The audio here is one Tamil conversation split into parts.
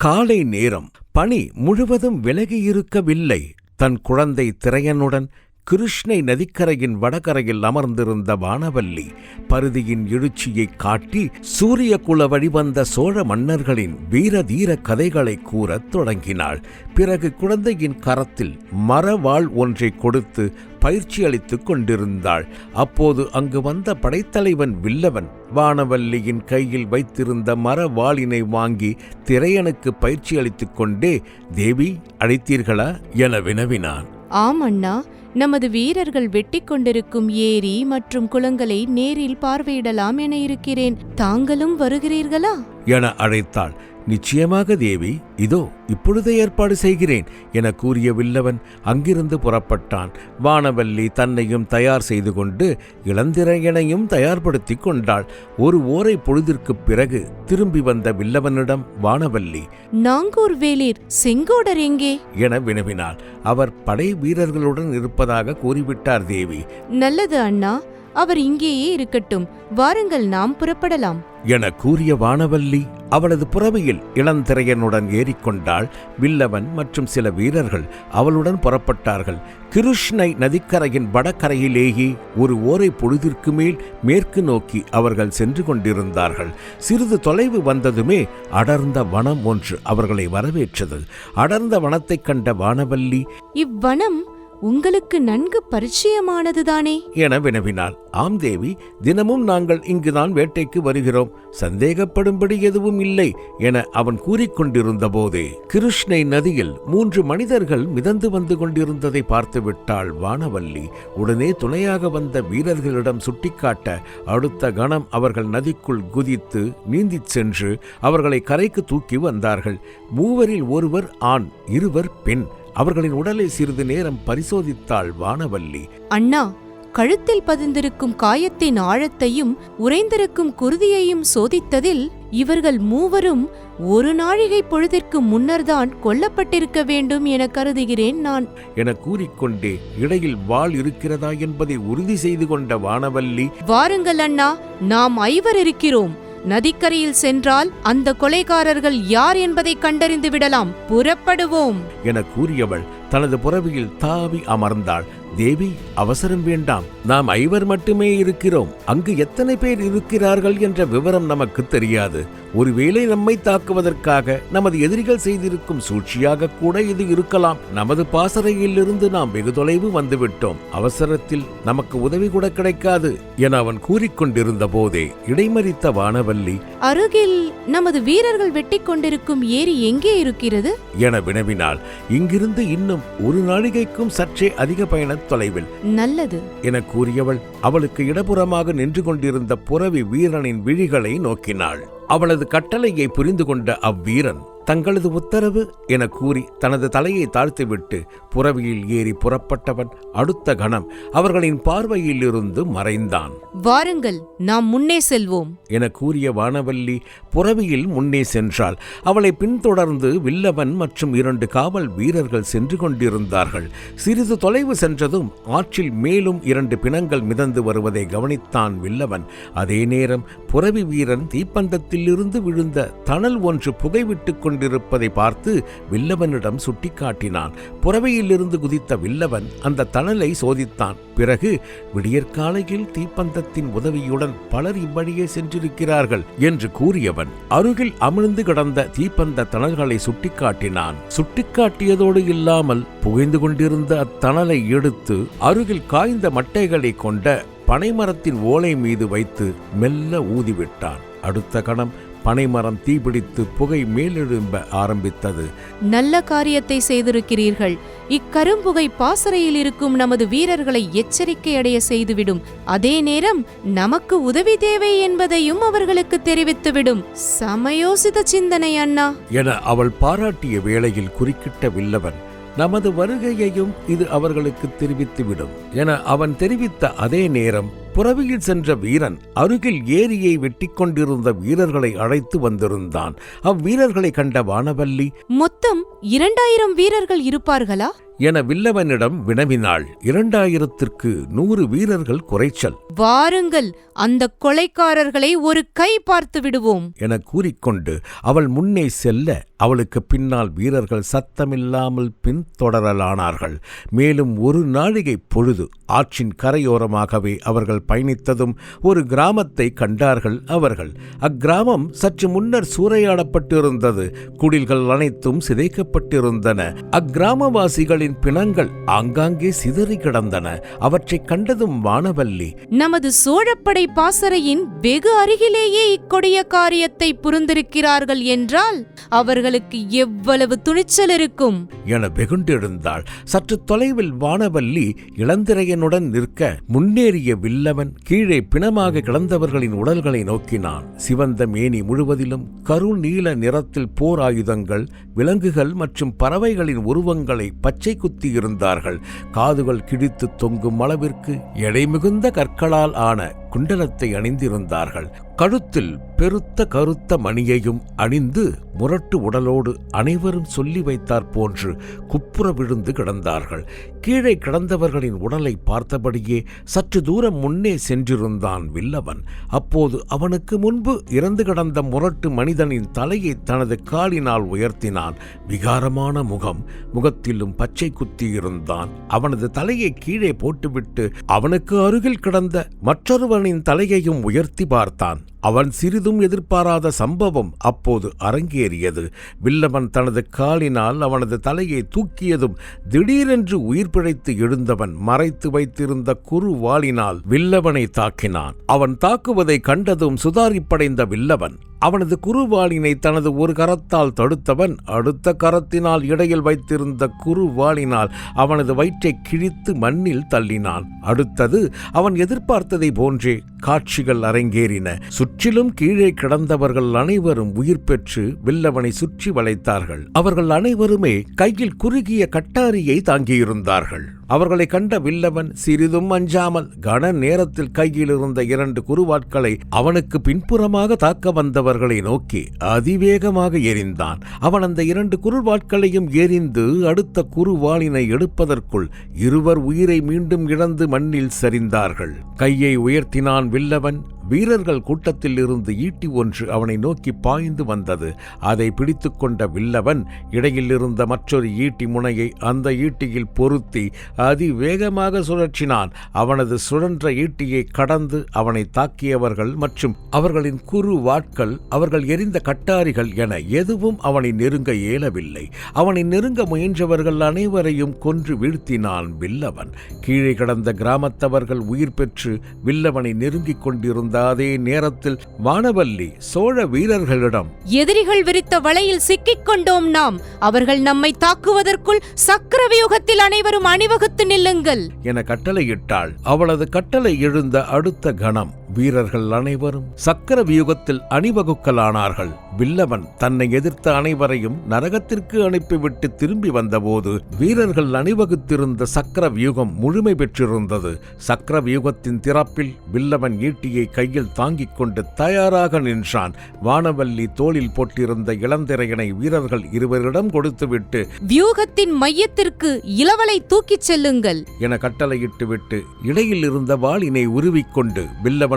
காலை நேரம் பனி முழுவதும் விலகியிருக்கவில்லை. தன் குழந்தை திரையனுடன் கிருஷ்ணை நதிக்கரையின் வடகரையில் அமர்ந்திருந்த வானவல்லி பருதியின் எழுச்சியைக் காட்டி சூரிய குல வழிவந்த சோழ மன்னர்களின் வீரதீர கதைகளை கூறத் தொடங்கினாள். பிறகு குழந்தையின் கரத்தில் மரவாள் ஒன்றை கொடுத்து பயிற்சி அளித்துக் கொண்டிருந்தாள். அப்போது அங்கு வந்த படைத்தலைவன் வில்லவன் வானவல்லியின் கையில் வைத்திருந்த மரவாளினை வாங்கி திரையனுக்கு பயிற்சி அளித்துக் கொண்டே தேவி அழைத்தீர்களா? என வினவினான். ஆம் அண்ணா நமது வீரர்கள் வெட்டி கொண்டிருக்கும் ஏரி மற்றும் குளங்களை நேரில் பார்வையிடலாம் என இருக்கிறேன். தாங்களும் வருகிறீர்களா? என அழைத்தாள். நிச்சயமாக தேவி இதோ இப்பொழுதே ஏற்பாடு செய்கிறேன் என கூறிய வில்லவன் அங்கிருந்து புறப்பட்டான். வானவல்லி தன்னையும் தயார் செய்து கொண்டு இளந்திரையனையும் தயார்படுத்திக் கொண்டாள். ஒரு ஓரை பொழுதிற்குப் பிறகு திரும்பி வந்த வில்லவனிடம் வானவல்லி நாங்கூர் வேளிர் செங்கோடர் எங்கே? என வினவினாள். அவர் படை வீரர்களுடன் இருப்பதாக கூறிவிட்டார் தேவி. நல்லது அண்ணா அவர் இங்கேயே இருக்கட்டும். வாருங்கள் நாம் புறப்படலாம். என கூறிய வானவல்லி அவளது புறவையில் இளந்திரையனுடன் ஏறிக்கொண்டாள். வில்லவன் மற்றும் சில வீரர்கள் அவளுடன் புறப்பட்டார்கள். கிருஷ்ணை நதிக்கரையின் வடகரையிலேயே ஒரு ஓரை பொழுதிற்கு மேல் மேற்கு நோக்கி அவர்கள் சென்று கொண்டிருந்தார்கள். சிறிது தொலைவு வந்ததுமே அடர்ந்த வனம் ஒன்று அவர்களை வரவேற்றது. அடர்ந்த வனத்தைக் கண்ட வானவல்லி இவ்வனம் உங்களுக்கு நன்கு பரிச்சயமானதுதானே என வினவினாள். ஆம் தேவி தினமும் நாங்கள் இங்குதான் வேட்டைக்கு வருகிறோம். சந்தேகப்படும்படி எதுவும் இல்லை என அவன் கூறிக்கொண்டிருந்த போதே கிருஷ்ணை நதியில் மூன்று மனிதர்கள் மிதந்து வந்து கொண்டிருந்ததை பார்த்துவிட்டாள் வானவல்லி. உடனே துணையாக வந்த வீரர்களிடம் சுட்டிக்காட்ட அடுத்த கணம் அவர்கள் நதிக்குள் குதித்து நீந்திச் சென்று அவர்களை கரைக்கு தூக்கி வந்தார்கள். மூவரில் ஒருவர் ஆண் இருவர் பெண். அவர்களின் உடலை சிறிது நேரம் பரிசோதித்தாள் வானவல்லி. அண்ணா கழுத்தில் பதிந்திருக்கும் காயத்தின் ஆழத்தையும் உறைந்திருக்கும் குருதியையும் சோதித்ததில் இவர்கள் மூவரும் ஒரு நாழிகை பொழுதிற்கு முன்னர்தான் கொல்லப்பட்டிருக்க வேண்டும் என கருதுகிறேன் நான். என கூறிக்கொண்டே இடையில் வாள் இருக்கிறதா என்பதை உறுதி செய்து கொண்ட வானவல்லி வாருங்கள் அண்ணா நாம் ஐவர் இருக்கிறோம். நதிக்கரையில் சென்றால் அந்த கொலைகாரர்கள் யார் என்பதை கண்டறிந்து விடலாம். புறப்படுவோம். என கூறியவள் தனது புறவியில் தாவி அமர்ந்தாள். தேவி அவசரம் வேண்டாம். நாம் ஐவர் மட்டுமே இருக்கிறோம். அங்கு எத்தனை பேர் இருக்கிறார்கள் என்ற விவரம் நமக்கு தெரியாது. ஒருவேளை நம்மை தாக்குவதற்காக நமது எதிரிகள் செய்திருக்கும் சூழ்ச்சியாக கூட இது இருக்கலாம். நமது பாசறையிலிருந்து நாம் வெகு தொலைவு வந்துவிட்டோம். அவசரத்தில் நமக்கு உதவி கூட கிடைக்காது என அவன் கூறிக்கொண்டிருந்த போதே இடைமறித்த வானவல்லி அருகில் நமது வீரர்கள் வெட்டி கொண்டிருக்கும் ஏரி எங்கே இருக்கிறது? என வினவினாள். இங்கிருந்து இன்னும் ஒரு நாழிகைக்கும் சற்றே அதிக பயண தொலைவில் நல்லது. என கூறியவள் அவளுக்கு இடப்புறமாக நின்று கொண்டிருந்த புறவி வீரனின் விழிகளை நோக்கினாள். அவளது கட்டளையை புரிந்து கொண்ட அவ்வீரன் தங்களது உத்தரவு என கூறி தனது தலையை தாழ்த்திவிட்டு புறவியில் ஏறி புறப்பட்டவன் அடுத்த கணம் அவர்களின் பார்வையில் இருந்து மறைந்தான். வாருங்கள் நாம் முன்னே செல்வோம். என கூறிய வானவல்லி புறவியில் முன்னே சென்றாள். அவளை பின்தொடர்ந்து வில்லவன் மற்றும் இரண்டு காவல் வீரர்கள் சென்று கொண்டிருந்தார்கள். சிறிது தொலைவு சென்றதும் ஆற்றில் மேலும் இரண்டு பிணங்கள் மிதந்து வருவதை கவனித்தான் வில்லவன். அதே நேரம் புறவி வீரன் தீப்பந்தத்திலிருந்து விழுந்த தணல் ஒன்று புகைவிட்டுக் கொண்டிருப்பதை பார்த்து வில்லவனிடம் சுட்டிக்காட்டினான். புறவையிலிருந்து குதித்த வில்லவன் அந்த தணலை சோதித்தான். பிறகு விடியற்காலையில் தீப்பந்தத்தின் உதவியுடன் பலர் இவ்வழியே சென்றிருக்கிறார்கள் என்று கூறியவன் அருகில் அமிழ்ந்து கிடந்த தீப்பந்த தணல்களை சுட்டிக்காட்டினான். சுட்டிக்காட்டியதோடு இல்லாமல் புகைந்து கொண்டிருந்த அத்தணலை எடுத்து அருகில் காய்ந்த மட்டைகளை கொண்ட பனைமரத்தின் ஓலை மீது வைத்து மெல்ல ஊதிவிட்டான். அடுத்த கணம் பனைமரம் தீபிடித்து புகை மேலெழும்ப ஆரம்பித்தது. நல்ல காரியத்தை செய்திருக்கிறீர்கள். இக்கரும்புகை பாசறையில் இருக்கும் நமது வீரர்களை எச்சரிக்கை அடைய செய்துவிடும். அதே நேரம் நமக்கு உதவி தேவை என்பதையும் அவர்களுக்கு தெரிவித்துவிடும். சமயோசித சிந்தனை அண்ணா. என அவள் பாராட்டிய வேளையில் குறுக்கிட்ட வில்லவன் நமது வருகையையும் இது அவர்களுக்கு தெரிவித்துவிடும் என அவன் தெரிவித்த அதே நேரம் புறவியில் சென்ற வீரன் அருகில் ஏரியை வெட்டிக் கொண்டிருந்த வீரர்களை அழைத்து வந்திருந்தான். அவ்வீரர்களை கண்ட வானவல்லி மொத்தம் இரண்டாயிரம் வீரர்கள் இருப்பார்களா? என வில்லவனிடம் வினவினாள். இரண்டாயிரத்திற்கு நூறு வீரர்கள் குறைச்சல். வாருங்கள் அந்த கொலைக்காரர்களை ஒரு கை பார்த்து விடுவோம். என கூறிக்கொண்டு அவள் முன்னே செல்ல அவளுக்கு பின்னால் வீரர்கள் சத்தமில்லாமல் பின்தொடரலானார்கள். மேலும் ஒரு நாழிகை பொழுது ஆற்றின் கரையோரமாகவே அவர்கள் பயணித்ததும் ஒரு கிராமத்தை கண்டார்கள் அவர்கள். அக்கிராமம் சற்று முன்னர் சூறையாடப்பட்டிருந்தது. குடில்கள் அனைத்தும் சிதைக்கப்பட்டிருந்தன. அக்கிராமவாசிகளின் பிணங்கள் ஆங்காங்கே சிதறி கிடந்தன. அவற்றைக் கண்டதும் வானவல்லி நமது சோழப்படை பாசறையின் வெகு அருகிலேயே இக்கொடிய காரியத்தை புரிந்திருக்கிறார்கள் என்றால் அவர்களுக்கு எவ்வளவு துணிச்சல் இருக்கும்? என வெகுண்டெழுந்தாள். சற்று தொலைவில் வானவல்லி இளந்திரையனுடன் நிற்க முன்னேறிய வில்லவன் கீழே பிணமாக கிடந்தவர்களின் உடல்களை நோக்கினான். சிவந்த மேனி முழுவதிலும் கருநீல நிறத்தில் போர் ஆயுதங்கள் விலங்குகள் மற்றும் பறவைகளின் உருவங்களை பச்சை குத்தி இருந்தார்கள். காதுகள் கிழித்து தொங்கும் அளவிற்கு எடை மிகுந்த கற்களால் ஆன குண்டலத்தை அணிந்திருந்தார்கள். கழுத்தில் பெருத்த கருத்த மணியையும் அணிந்து முரட்டு உடலோடு அனைவரும் சொல்லி வைத்தார் போன்று குப்புற விழுந்து கிடந்தார்கள். கீழே கிடந்தவர்களின் உடலை பார்த்தபடியே சற்று தூரம் முன்னே சென்றிருந்தான் வில்லவன். அப்போது அவனுக்கு முன்பு இறந்து கிடந்த முரட்டு மனிதனின் தலையை தனது காலினால் உயர்த்தினான். விகாரமான முகம். முகத்திலும் பச்சை குத்தியிருந்தான் அவனது தலையை கீழே போட்டுவிட்டு அவனுக்கு அருகில் கிடந்த மற்றொருவனின் தலையையும் உயர்த்தி பார்த்தான். அவன் சிறிதும் எதிர்பாராத சம்பவம் அப்போது அரங்கேறியது. வில்லவன் தனது காலினால் அவனது தலையை தூக்கியதும் திடீரென்று உயிர் பிழைத்து எழுந்தவன் மறைத்து வைத்திருந்த குறு வாளினால் வில்லவனை தாக்கினான். அவன் தாக்குவதை கண்டதும் சுதாரிப்படைந்த வில்லவன் அவனது குருவாளினை தனது ஒரு கரத்தால் தடுத்தவன் அடுத்த கரத்தினால் இடையில் வைத்திருந்த குருவாளினால் அவனது வயிற்றை கிழித்து மண்ணில் தள்ளினான். அடுத்தது அவன் எதிர்பார்த்ததை போன்றே காட்சிகள் அரங்கேறின. சுற்றிலும் கீழே கிடந்தவர்கள் அனைவரும் உயிர் பெற்று வில்லவனை சுற்றி வளைத்தார்கள். அவர்கள் அனைவருமே கையில் குறுகிய கட்டாரியை தாங்கியிருந்தார்கள். அவர்களை கண்ட வில்லவன் சிறிதும் அஞ்சாமல் கன நேரத்தில் கையில் இருந்த இரண்டு குருவாட்களை அவனுக்கு பின்புறமாக தாக்க வந்தவர்களை நோக்கி அதிவேகமாக எறிந்தான் அவன் அந்த இரண்டு குருவாட்களையும் எறிந்து அடுத்த குருவாளினை எடுப்பதற்குள் இருவர் உயிரை மீண்டும் இழந்து மண்ணில் சரிந்தார்கள். கையை உயர்த்தினான் வில்லவன் வீரர்கள் கூட்டத்தில் இருந்து ஈட்டி ஒன்று அவனை நோக்கி பாய்ந்து வந்தது. அதை பிடித்துக்கொண்ட வில்லவன் இடையில் இருந்த மற்றொரு ஈட்டி முனையை அந்த ஈட்டியில் பொருத்தி அதிவேகமாக சுழற்றினான். அவனது சுழன்ற ஈட்டியை கடந்து அவனை தாக்கியவர்கள் மற்றும் அவர்களின் குறு வாட்கள் அவர்கள் எரிந்த கட்டாரிகள் என எதுவும் அவனை நெருங்க இயலவில்லை. அவனை நெருங்க முயன்றவர்கள் அனைவரையும் கொன்று வீழ்த்தினான் வில்லவன். கீழே கடந்த கிராமத்தவர்கள் உயிர் பெற்று வில்லவனை நெருங்கிக் கொண்டிருந்த அதே நேரத்தில் வானவல்லி சோழ வீரர்களிடம். எதிரிகள் விரித்த வலையில் சிக்கிக் கொண்டோம் நாம். அவர்கள் நம்மை தாக்குவதற்குள் சக்கரவியூகத்தில் அனைவரும் அணிவகுத்து நில்லுங்கள். என கட்டளையிட்டாள். அவளது கட்டளை எழுந்த அடுத்த கணம். வீரர்கள் அனைவரும் சக்கர வியூகத்தில் அணிவகுக்கலானார்கள். வில்லவன் தன்னை எதிர்த்த அனைவரையும் நரகத்திற்கு அனுப்பிவிட்டு திரும்பி வந்தபோது வீரர்கள் அணிவகுத்திருந்த சக்கர வியூகம் முழுமை பெற்றிருந்தது. சக்கர வியூகத்தின் திறப்பில் வில்லவன் ஈட்டியை கையில் தாங்கிக் கொண்டு தயாராக நின்றான். வானவல்லி தோளில் போட்டிருந்த இளந்திரையனை வீரர்கள் இருவரிடம் கொடுத்துவிட்டு வியூகத்தின் மையத்திற்கு இளவலை தூக்கிச் செல்லுங்கள். என கட்டளையிட்டுவிட்டு இடையில் இருந்த வாளினை உருவிக்கொண்டு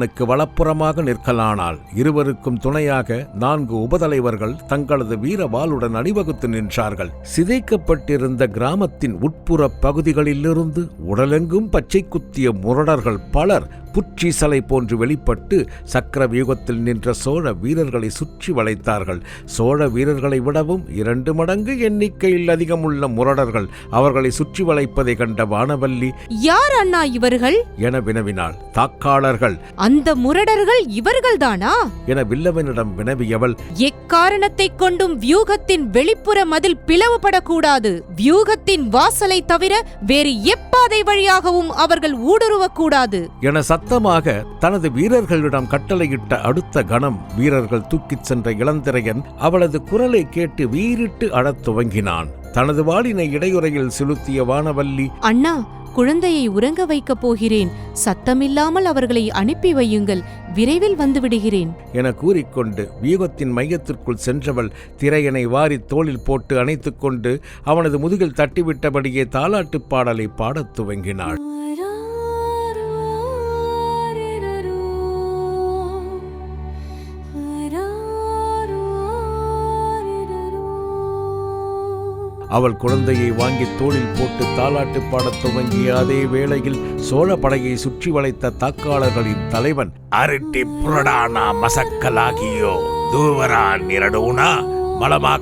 அவனுக்கு வலப்புறமாக நிற்கலானால் இருவருக்கும் துணையாக நான்கு உபதலைவர்கள் தங்களது வீர வாளுடன் அணிவகுத்து நின்றார்கள். சிதைக்கப்பட்டிருந்த கிராமத்தின் உட்புற பகுதிகளிலிருந்து உடலெங்கும் பச்சை குத்திய முரடர்கள் பலர் புற்றீசலை போன்று வெளிப்பட்டு சக்கர வியூகத்தில் நின்ற சோழ வீரர்களை சுற்றி வளைத்தார்கள். சோழ வீரர்களை விடவும் இரண்டு மடங்கு எண்ணிக்கையில் அதிகமுள்ள முரடர்கள் அவர்களை சுற்றி வளைப்பதை கண்ட வானவல்லி யார் அண்ணா இவர்கள்? என வினவினாள். தாக்காளர்கள். அந்த முரடர்கள் இவர்கள்தானா? என வில்லவனிடம் வினவியவள் எக்காரணத்தைக் கொண்டும் வியூகத்தின் வெளிப்புற மதில் பிளவுபடக்கூடாது. வியூகத்தின் வாசலை தவிர வேறு எப்பாதை வழியாகவும் அவர்கள் ஊடுருவக்கூடாது. என சத்தமாக தனது வீரர்களிடம் கட்டளையிட்ட அடுத்த கணம் வீரர்கள் தூக்கிச் சென்ற இளந்திரையன் அவளது குரலை கேட்டு வீறிட்டு அழத் துவங்கினான். தனது வாளினை இடையுறையில் செலுத்திய வானவல்லி அண்ணா குழந்தையை உறங்க வைக்கப் போகிறேன். சத்தமில்லாமல் அவர்களை அனுப்பி வையுங்கள். விரைவில் வந்து விடுகிறேன் என கூறிக்கொண்டு வியூகத்தின் மையத்திற்குள் சென்றவள் திரையனை வாரி தோளில் போட்டு அணைத்துக் கொண்டு அவனது முதுகில் தட்டிவிட்டபடியே தாலாட்டுப் பாடலை பாடத் துவங்கினாள். அவள் குழந்தையை வாங்கி தோளில் போட்டு தாலாட்டு பாடத் துவங்கிய அதே வேளையில் சோழ படையை சுற்றி வளைத்த தாக்காளர்களின் தலைவன் அருட்டி புரடானா மசக்கலாகியோ தூவரா நிரடூனா மலமா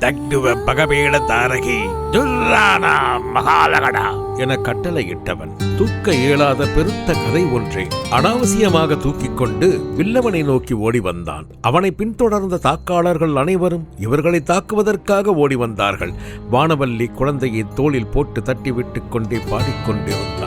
கலராகி தட்டுவ பகபீட தாரகி துர்ரானா மகாலகடா. என கட்டளையிட்டவன் தூக்க இயலாத பெருத்த கதை ஒன்றை அனாவசியமாக தூக்கிக் கொண்டு வில்லவனை நோக்கி ஓடி வந்தான். அவனை பின்தொடர்ந்த தாக்காளர்கள் அனைவரும் இவர்களை தாக்குவதற்காக ஓடி வந்தார்கள். வானவல்லி குழந்தையை தோளில் போட்டு தட்டிவிட்டுக் கொண்டே பாடிக்கொண்டிருந்தான்.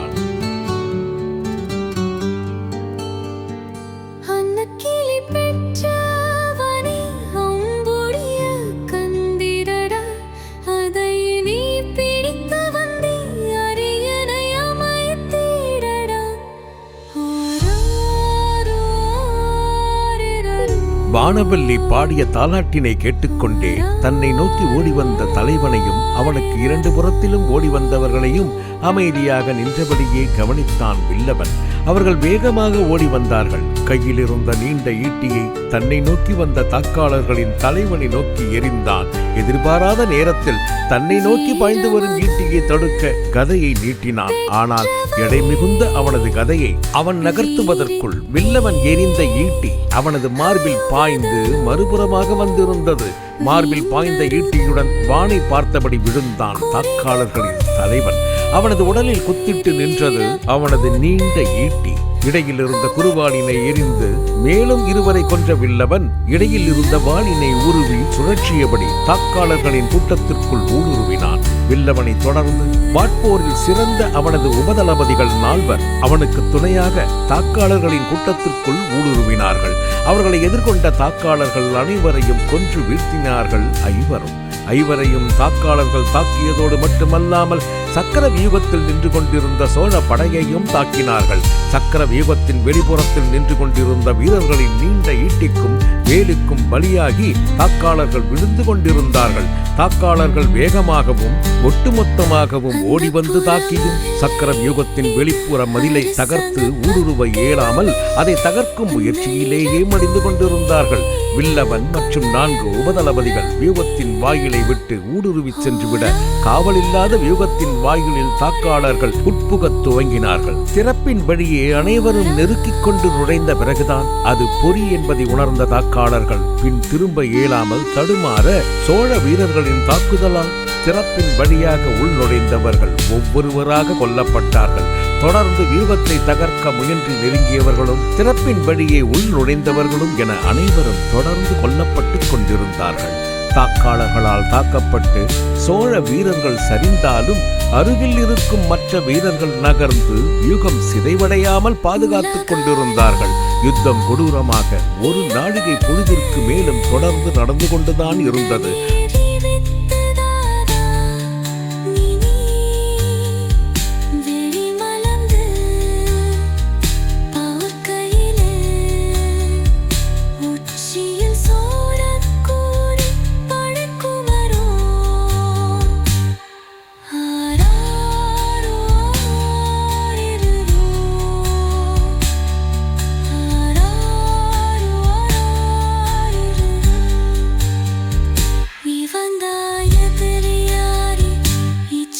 வானவல்லி பாடிய தாலாட்டினை கேட்டுக்கொண்டே தன்னை நோக்கி ஓடி வந்த தலைவனையும் அவனுக்கு இரண்டு புறத்திலும் ஓடி வந்தவர்களையும் அமைதியாக நின்றபடியே கவனித்தான் வில்லவன். அவர்கள் வேகமாக ஓடி வந்தார்கள். கையில் இருந்த நீண்ட ஈட்டியை தன்னை நோக்கி வந்த தாக்காளர்களின் தலைவனை நோக்கி எறிந்தான். எதிர்பாராத நேரத்தில் தன்னை நோக்கி பாய்ந்து வரும் ஈட்டியை தடுக்க கதையை நீட்டினான். ஆனால் எடை மிகுந்த அவனது கதையை அவன் நகர்த்துவதற்குள் வில்லவன் எரிந்த ஈட்டி அவனது மார்பில் பாய்ந்து மறுபுறமாக வந்திருந்தது. மார்பில் பாய்ந்த ஈட்டியுடன் வானை பார்த்தபடி விழுந்தான் தாக்காளர்களின் தலைவன். அவனது உடலில் குத்திட்டு நின்றது அவனது நீண்ட ஈட்டி. இடையில் இருந்த குருவாளினை எரிந்து மேலும் இருவரை கொன்ற வில்லவன் இடையில் இருந்த வாளினை உருவி சுழற்றியபடி தாக்காளர்களின் கூட்டத்திற்குள் ஊடுருவினான். வில்லவனை தொடர்ந்து வாட்போரில் சிறந்த அவனது உபதளபதிகள் நால்வர் அவனுக்கு துணையாக தாக்காளர்களின் கூட்டத்திற்குள் ஊடுருவினார்கள். அவர்களை எதிர்கொண்ட தாக்காளர்கள் அனைவரையும் கொன்று வீழ்த்தினார்கள் ஐவரும். ஐவரையும் தாக்காளர்கள் தாக்கியதோடு மட்டுமல்லாமல் சக்கர வியூகத்தில் நின்று கொண்டிருந்த சோழ படையையும் தாக்கினார்கள். சக்கர வியூகத்தின் வெளிப்புறத்தில் நின்று கொண்டிருந்த வீரர்களின் நீண்ட ஈட்டிக்கும் வேலுக்கும் பலியாகி தாக்காளர்கள் விழுந்து கொண்டிருந்தார்கள். தாக்காளர்கள் வேகமாகவும் ஒட்டுமொத்தமாகவும் ஓடி வந்து தாக்கியும் சக்கர வியூகத்தின் வெளிப்புற மதிலை தகர்த்து ஊடுருவ இயலாமல் அதை தகர்க்கும் முயற்சியிலேயே மடிந்து கொண்டிருந்தார்கள். வில்லவன் மற்றும் நான்கு உபதளபதிகள் வியூகத்தின் வாயிலை விட்டு ஊடுருவிச் சென்றுவிட காவலில்லாத வியூகத்தின் வாயிலில் தாக்காளர்கள் உட்புகத் துவங்கினார்கள். திறப்பின் வழியே அனைவரும் நெருக்கிக் கொண்டு நுழைந்த பிறகுதான் அது பொறி என்பதை உணர்ந்த தாக்காளர்கள் பின் திரும்ப இயலாமல் தடுமாற சோழ வீரர்களின் தாக்குதலால் திறப்பின் வழியாக உள்நுழைந்தவர்கள் ஒவ்வொருவராக கொல்லப்பட்டார்கள். தொடர்ந்து வியூகத்தை தகர்க்க முயன்று நெருங்கியவர்களும் திறப்பின் வழியே உள் நுழைந்தவர்களும் என அனைவரும் தொடர்ந்து கொல்லப்பட்டுக் கொண்டிருந்தார்கள். தாக்காளர்களால் தாக்கப்பட்டு சோழ வீரர்கள் சரிந்தாலும் அருகில் இருக்கும் மற்ற வீரர்கள் நகர்ந்து யுகம் சிதைவடையாமல் பாதுகாத்துக் கொண்டிருந்தார்கள். யுத்தம் கொடூரமாக ஒரு நாழிகை பொழுதிற்கு மேலும் தொடர்ந்து நடந்து கொண்டுதான் இருந்தது.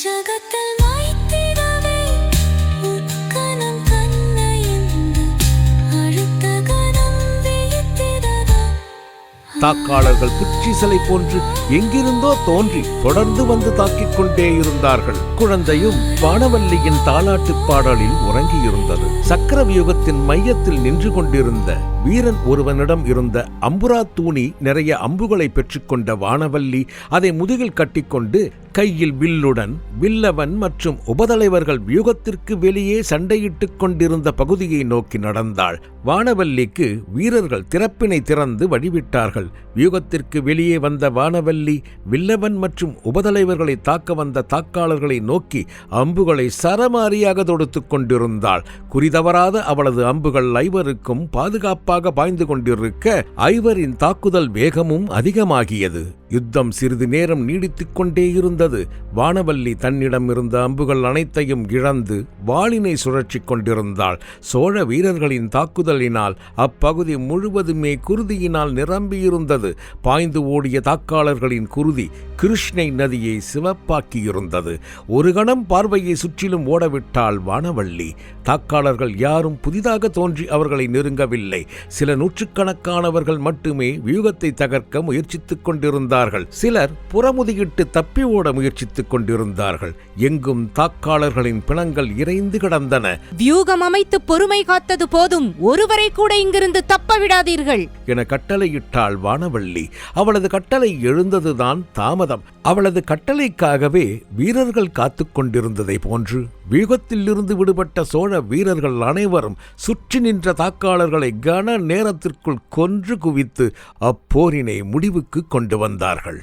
இச்சகத்தில் மாய்த்திடவே உட்கணம் அடுத்த கணம் வியத்திடதா தாக்காளர்கள் குச்சிசலை போன்று எங்கிருந்தோ தோன்றி தொடர்ந்து வந்து தாக்கிக் கொண்டே இருந்தார்கள். குழந்தையும் வானவல்லியின் தாலாட்டு பாடலில் உறங்கியிருந்தது. சக்கரவியூகத்தின் மையத்தில் நின்று கொண்டிருந்த வீரன் ஒருவனிடம் இருந்த அம்புரா தூணி நிறைய அம்புகளை பெற்றுக்கொண்ட வானவல்லி அதை முதுகில் கட்டிக்கொண்டு கையில் வில்லுடன் வில்லவன் மற்றும் உபதலைவர்கள் வியூகத்திற்கு வெளியே சண்டையிட்டுக் கொண்டிருந்த பகுதியை நோக்கி நடந்தாள். வானவல்லிக்கு வீரர்கள் திறப்பினை திறந்து வழிவிட்டார்கள். வியூகத்திற்கு வெளியே வந்த வானவல்லி வில்லவன் மற்றும் உபதலைவர்களை தாக்க வந்த தாக்காளர்களை நோக்கி அம்புகளை சரமாரியாக தொடுத்துக் கொண்டிருந்தாள். குறிதவறாத அவளது அம்புகள் ஐவருக்கும் பாதுகாப்பாக பாய்ந்து கொண்டிருக்க ஐவரின் தாக்குதல் வேகமும் அதிகமாகியது. யுத்தம் சிறிது நேரம் நீடித்துக் கொண்டே இருந்தது. வானவல்லி தன்னிடம் இருந்த அம்புகள் அனைத்தையும் இழந்து வாளினை சுழற்றிக் கொண்டிருந்தாள். சோழ வீரர்களின் தாக்குதலினால் அப்பகுதி முழுவதுமே குருதியினால் நிரம்பியிருந்தது. பாய்ந்து ஓடிய தாக்காளர்களின் குருதி கிருஷ்ணை நதியை சிவப்பாக்கியிருந்தது. ஒரு கணம் பார்வையை சுற்றிலும் ஓடவிட்டாள் வானவள்ளி தாக்காளர்கள் யாரும் புதிதாக தோன்றி அவர்களை நெருங்கவில்லை. சில நூற்றுக்கணக்கானவர்கள் மட்டுமே வியூகத்தை தகர்க்க முயற்சித்துக் கொண்டிருந்தார் கொண்டிருந்தார்கள். சிலர் புறமுதுகிட்டு தப்பி ஓட முயற்சித்துக் கொண்டிருந்தார்கள். எங்கும் தாக்காளர்களின் பிணங்கள் இறைந்து கிடந்தன. வியூகம் அமைத்து பொறுமை காத்தது போதும். ஒருவரை கூட இங்கிருந்து தப்ப விடாதீர்கள். என கட்டளையிட்டாள் வானவள்ளி. அவளது கட்டளை எழுந்ததுதான் தாமதம். அவளது கட்டளைக்காகவே வீரர்கள் காத்துக் கொண்டிருந்ததை போன்று வியூகத்திலிருந்து விடுபட்ட சோழ வீரர்கள் அனைவரும் சுற்றி நின்ற தாக்காளர்களை கன நேரத்திற்குள் கொன்று குவித்து அப்போரினை முடிவுக்கு கொண்டு வந்தார்கள்.